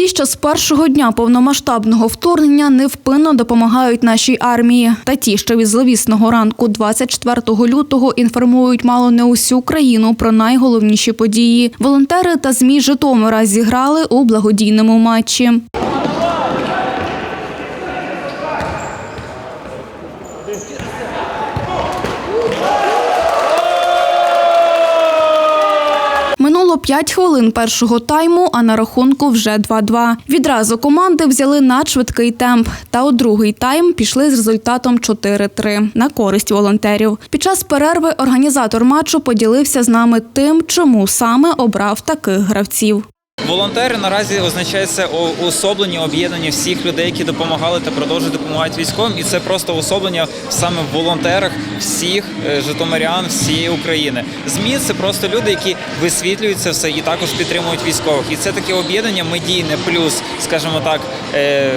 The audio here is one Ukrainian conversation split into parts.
Ті, що з першого дня повномасштабного вторгнення невпинно допомагають нашій армії, та ті, що від зловісного ранку 24 лютого інформують мало не усю країну про найголовніші події. Волонтери та змі Житомира зіграли у благодійному матчі. Минуло 5 хвилин першого тайму, а на рахунку вже 2-2. Відразу команди взяли надшвидкий темп. Та у другий тайм пішли з результатом 4-3 на користь волонтерів. Під час перерви організатор матчу поділився з нами тим, чому саме обрав таких гравців. Волонтери наразі означається уособлення об'єднання всіх людей, які допомагали та продовжують допомагати військовим, і це просто уособлення саме в волонтерах всіх е, житомирян, всієї України. Змі це просто люди, які висвітлюють це все і також підтримують військових. І це таке об'єднання медійне, плюс, скажімо так, е,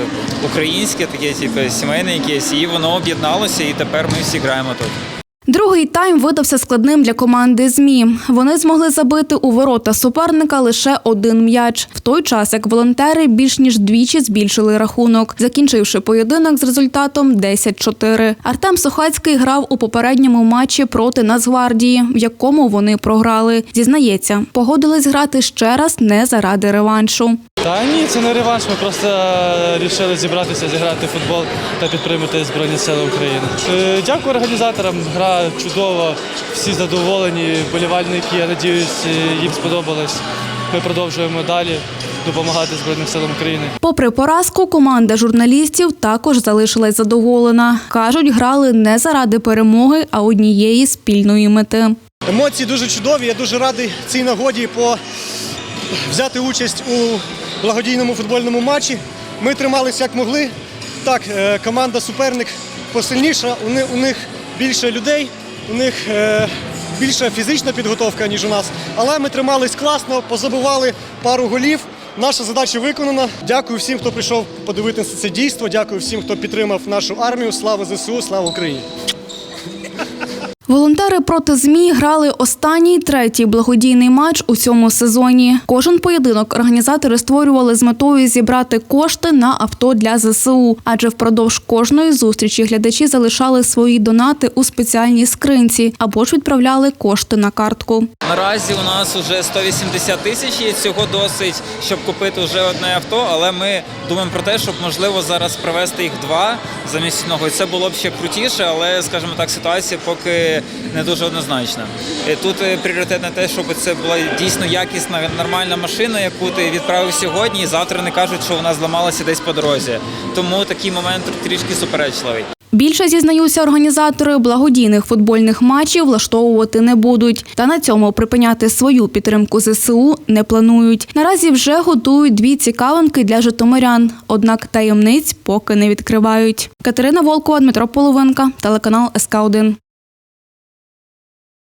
українське, таке типу, сімейне якесь, і воно об'єдналося, і тепер ми всі граємо тут. Другий тайм видався складним для команди ЗМІ. Вони змогли забити у ворота суперника лише один м'яч, в той час як волонтери більш ніж двічі збільшили рахунок, закінчивши поєдинок з результатом 10-4. Артем Сухацький грав у попередньому матчі проти Нацгвардії, в якому вони програли. Зізнається, погодились грати ще раз не заради реваншу. Та ні, це не реванш. Ми просто вирішили зібратися, зіграти в футбол та підтримати Збройні Сили України. Е, Дякую організаторам. Гра чудова, всі задоволені. Болівальники, я надіюсь, їм сподобалось. Ми продовжуємо далі допомагати Збройним силам України. Попри поразку, команда журналістів також залишилась задоволена. кажуть, грали не заради перемоги, а однієї спільної мети. Емоції дуже чудові. Я дуже радий цій нагоді по взяти участь у благодійному футбольному матчі. Ми трималися як могли. Так, е, команда суперник посильніша, у них, більше людей, у них е, більша фізична підготовка, ніж у нас. Але ми тримались класно, позабивали пару голів. Наша задача виконана. Дякую всім, хто прийшов подивитися це дійство. Дякую всім, хто підтримав нашу армію. Слава ЗСУ, слава Україні! Волонтери проти ЗМІ грали останній третій благодійний матч у цьому сезоні. Кожен поєдинок організатори створювали з метою зібрати кошти на авто для ЗСУ, адже впродовж кожної зустрічі глядачі залишали свої донати у спеціальній скринці або ж відправляли кошти на картку. Наразі у нас вже 180 тисяч і цього досить, щоб купити вже одне авто. Але ми думаємо про те, щоб можливо зараз привезти їх два замість одного. Це було б ще крутіше, але скажімо так, ситуація поки не дуже однозначна. Тут е, пріоритет на те, щоб це була дійсно якісна нормальна машина, яку ти відправив сьогодні, і завтра не кажуть, що вона зламалася десь по дорозі. Тому такий момент трішки суперечливий. Більше зізнаються організатори благодійних футбольних матчів влаштовувати не будуть. Та на цьому припиняти свою підтримку ЗСУ не планують. Наразі вже готують дві цікавинки для житомирян. Однак таємниць поки не відкривають. Катерина Волкова, Дмитро Половинка, телеканал СК 1